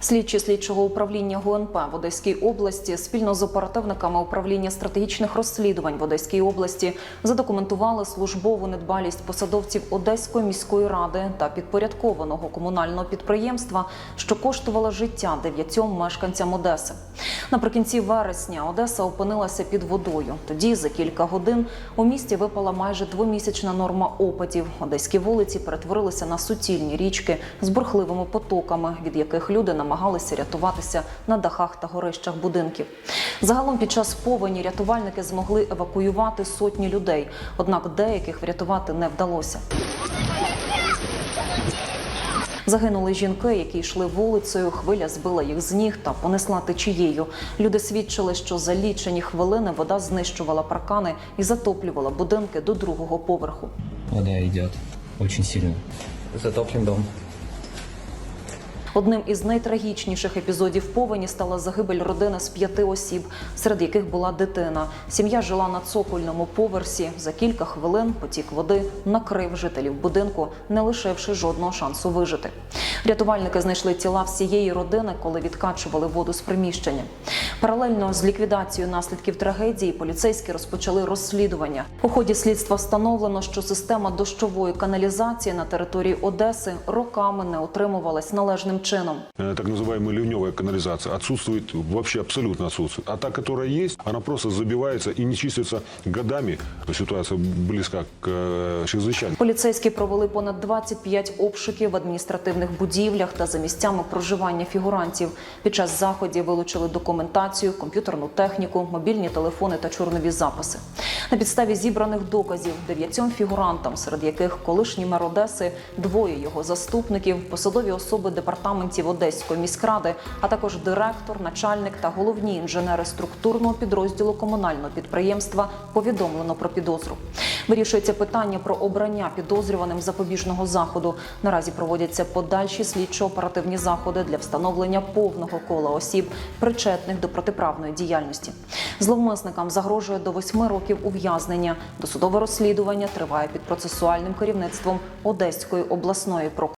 Слідчі слідчого управління ГУНП в Одеській області спільно з оперативниками управління стратегічних розслідувань в Одеській області задокументували службову недбалість посадовців Одеської міської ради та підпорядкованого комунального підприємства, що коштувало життя дев'ятьом мешканцям Одеси. Наприкінці вересня Одеса опинилася під водою. Тоді за кілька годин у місті випала майже двомісячна норма опадів. Одеські вулиці перетворилися на суцільні річки з бурхливими потоками, від яких люди намагалися рятуватися на дахах та горищах будинків. Загалом під час повені рятувальники змогли евакуювати сотні людей, однак деяких врятувати не вдалося. Загинули жінки, які йшли вулицею. Хвиля збила їх з ніг та понесла течією. Люди свідчили, що за лічені хвилини вода знищувала паркани і затоплювала будинки до другого поверху. Вода идет очень сильно. Затоплен дом. Одним із найтрагічніших епізодів повені стала загибель родини з п'яти осіб, серед яких була дитина. Сім'я жила на цокольному поверсі. За кілька хвилин потік води накрив жителів будинку, не лишивши жодного шансу вижити. Рятувальники знайшли тіла всієї родини, коли відкачували воду з приміщення. Паралельно з ліквідацією наслідків трагедії поліцейські розпочали розслідування. У ході слідства встановлено, що система дощової каналізації на території Одеси роками не утримувалась належним чином Э, так называемая ливневая канализация отсутствует, вообще абсолютно отсутствует. А та, которая есть, она просто забивается и не чистится годами. Ситуация близка к э, чрезвычайной. Поліцейські провели понад 25 обшуків в адміністративних будівлях та за місцями проживання фігурантів. Під час заходів вилучили документацію, комп'ютерну техніку, мобільні телефони та чорнові записи. На підставі зібраних доказів дев'ятьом фігурантам, серед яких колишній мер Одеси, двоє його заступників, посадові особи департаментів Одеської міськради, а також директор, начальник та головні інженери структурного підрозділу комунального підприємства повідомлено про підозру. Вирішується питання про обрання підозрюваним запобіжного заходу. Наразі проводяться подальші слідчо-оперативні заходи для встановлення повного кола осіб, причетних до протиправної діяльності. Зловмисникам загрожує до восьми років ув'язнення. Досудове розслідування триває під процесуальним керівництвом Одеської обласної прокуратури.